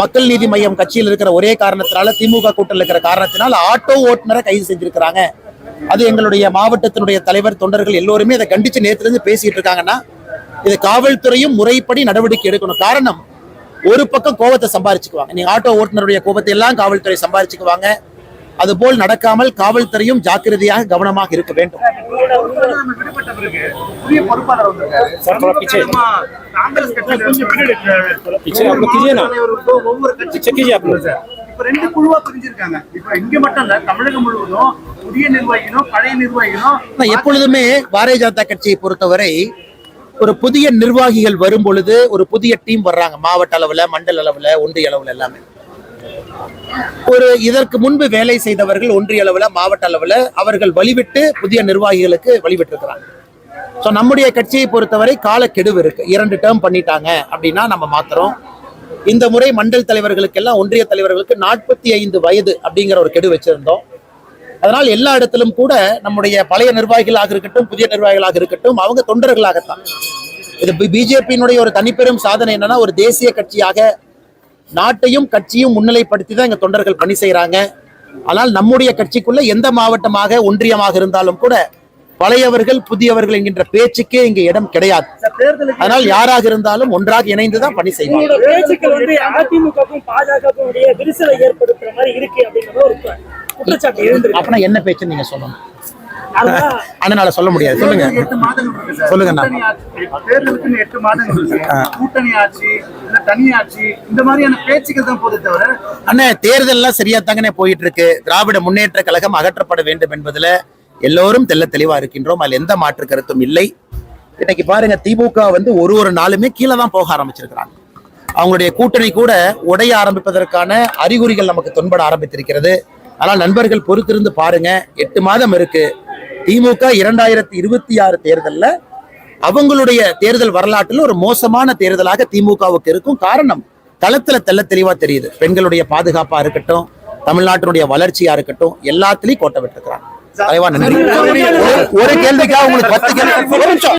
மக்கள் நீதி மையம் கட்சியில் இருக்கிற ஒரே காரணத்தினால திமுக கூட்டத்தில் இருக்கிற காரணத்தினால் ஆட்டோ ஓட்டுநரை கைது செஞ்சிருக்கிறாங்க. அது எங்களுடைய மாவட்டத்தினுடைய தலைவர் தொண்டர்கள் எல்லோருமே அதை கண்டிச்சு நேத்துல இருந்து பேசிட்டு இருக்காங்கன்னா இது காவல்துறையும் முறைப்படி நடவடிக்கை எடுக்கணும். காரணம் ஒரு பக்கம் கோபத்தை சம்பாரிச்சுக்குவாங்க. நீங்க ஆட்டோ ஓட்டுநருடைய கோபத்தை எல்லாம் காவல்துறை சம்பாரிச்சுக்குவாங்க. அதுபோல் நடக்காமல் காவல்துறையும் ஜாக்கிரதையாக கவனமாக இருக்க வேண்டும். எப்பொழுதுமே பாரதிய ஜனதா கட்சியை பொறுத்தவரை ஒரு புதிய நிர்வாகிகள் வரும் பொழுது ஒரு புதிய டீம் வர்றாங்க. மாவட்ட அளவுல மண்டல அளவுல ஒன்றிய அளவுல எல்லாமே. ஒரு இதற்கு முன்பு வேலை செய்தவர்கள் ஒன்றிய அளவில் மாவட்ட அளவில் அவர்கள் வழிவிட்டு புதிய நிர்வாகிகளுக்கு வழிவிட்டிருக்கிறாங்க. ஸோ நம்முடைய கட்சியை பொறுத்தவரை காலக்கெடுவு இருக்கு. இரண்டு டேர்ம் பண்ணிட்டாங்க அப்படின்னா நம்ம மாத்திரம் இந்த முறை மண்டல் தலைவர்களுக்கெல்லாம் ஒன்றிய தலைவர்களுக்கு நாற்பத்தி ஐந்து வயது அப்படிங்கிற ஒரு கெடு வச்சிருந்தோம். அதனால் எல்லா இடத்திலும் கூட நம்முடைய பழைய நிர்வாகிகளாக இருக்கட்டும் புதிய நிர்வாகிகளாக இருக்கட்டும் அவங்க தொண்டர்களாகத்தான். இது பிஜேபியினுடைய ஒரு தனிப்பெரும் சாதனை என்னன்னா ஒரு தேசிய கட்சியாக நாட்டையும் கட்சியும் முன்னிலைப்படுத்தி தான் எங்க தொண்டர்கள் பணி செய்றாங்க. ஆனால் நம்முடைய கட்சிக்குள்ள எந்த மாவட்டமாக ஒன்றியமாக இருந்தாலும் கூட பழையவர்கள் புதியவர்கள் என்கின்ற பேச்சுக்கே இங்க இடம் கிடையாது. அதனால் யாராக இருந்தாலும் ஒன்றாக இணைந்து தான் பணி செய்வாங்க. அப்படின்னா என்ன பேச்சு நீங்க சொல்லணும்? அதனால சொல்ல முடியாது. சொல்லுங்க. தேர்தலுக்கு எட்டு மாதங்கள். கூட்டணி ஆட்சி- தேர்தலுக்குன்னு எட்டு மாதங்கள் இருக்கு கூட்டணி ஆட்சி இல்ல தனி ஆட்சி இந்த மாதிரியான பேச்சுக்கள் தான் போதே தவிர அண்ணே தேர்தல்லாம் சரியா தாங்கண்ணே போயிட்டு இருக்கு திராவிட முன்னேற்ற கழகம் அகற்றப்பட வேண்டும் என்பதுல எல்லோரும் தெள்ள தெளிவா இருக்கின்றோம். அதில் எந்த மாற்று கருத்தும் இல்லை. இன்னைக்கு பாருங்க திமுக வந்து ஒரு ஒரு நாளுமே கீழே தான் போக ஆரம்பிச்சிருக்கிறாங்க. அவங்களுடைய கூட்டணி கூட உடைய ஆரம்பிப்பதற்கான அறிகுறிகள் நமக்கு தொன்பட ஆரம்பித்திருக்கிறது. ஆனால் நண்பர்கள் பொறுத்திருந்து பாருங்க எட்டு மாதம் இருக்கு. திமுக இரண்டாயிரத்தி இருபத்தி ஆறு தேர்தல்ல அவங்களுடைய தேர்தல் வரலாற்றில் ஒரு மோசமான தேர்தலாக திமுகவுக்கு இருக்கும் காரணம் களத்துல தெல்ல தெளிவா தெரியுது. பெண்களுடைய பாதுகாப்பா இருக்கட்டும் தமிழ்நாட்டினுடைய வளர்ச்சியா இருக்கட்டும் எல்லாத்துலயும் கோட்டை விட்டுருக்கிறாங்க. தலைவா நன்றி. ஒரு- கேள்விக்காக உங்களுக்கு பத்து கேள்வி